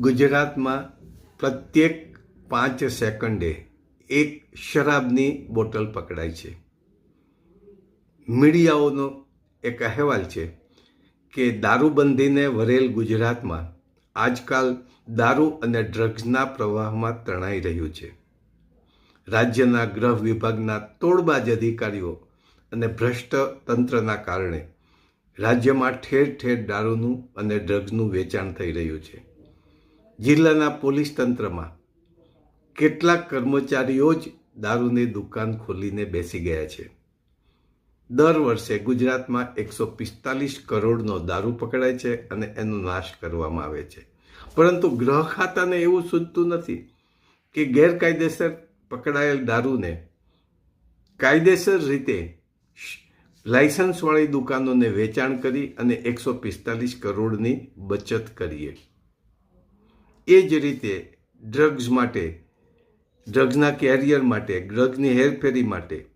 ગુજરાતમાં પ્રત્યેક પાંચ સેકન્ડે એક શરાબની બોટલ પકડાય છે. મીડિયાઓનો એક અહેવાલ છે કે દારૂબંધીને વરેલ ગુજરાતમાં આજકાલ દારૂ અને ડ્રગ્સના પ્રવાહમાં તણાઈ રહ્યું છે. રાજ્યના ગૃહ વિભાગના તોડબાજ અધિકારીઓ અને ભ્રષ્ટ તંત્રના કારણે રાજ્યમાં ઠેર ઠેર દારૂનું અને ડ્રગ્સનું વેચાણ થઈ રહ્યું છે. જિલ્લાના પોલીસ તંત્રમાં કેટલાક કર્મચારીઓ જ દારૂની દુકાન ખોલીને બેસી ગયા છે. દર વર્ષે ગુજરાતમાં એકસો પિસ્તાલીસ કરોડનો દારૂ પકડાય છે અને એનો નાશ કરવામાં આવે છે. પરંતુ ગ્રહ ખાતાને એવું સૂચતું નથી કે ગેરકાયદેસર પકડાયેલ દારૂને કાયદેસર રીતે લાયસન્સવાળી દુકાનોને વેચાણ કરી અને એકસો પિસ્તાલીસ કરોડની બચત કરીએ. એ જ રીતે ડ્રગ્સ માટે ડ્રગ્સના કેરિયર માટે ડ્રગ્સની હેરફેરી માટે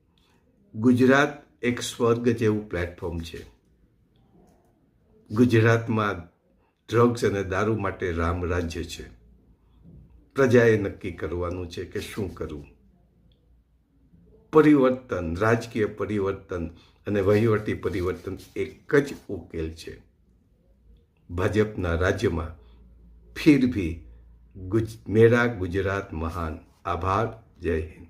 ગુજરાત એક સ્વર્ગ જેવું પ્લેટફોર્મ છે. ગુજરાતમાં ડ્રગ્સ અને દારૂ માટે રામ રાજ્ય છે. પ્રજાએ નક્કી કરવાનું છે કે શું કરવું? પરિવર્તન, રાજકીય પરિવર્તન અને વહીવટી પરિવર્તન એક જ ઉકેલ છે. ભાજપના રાજ્યમાં ફિર ભી મેરા ગુજરાત મહાન આભાર જય હિન્દ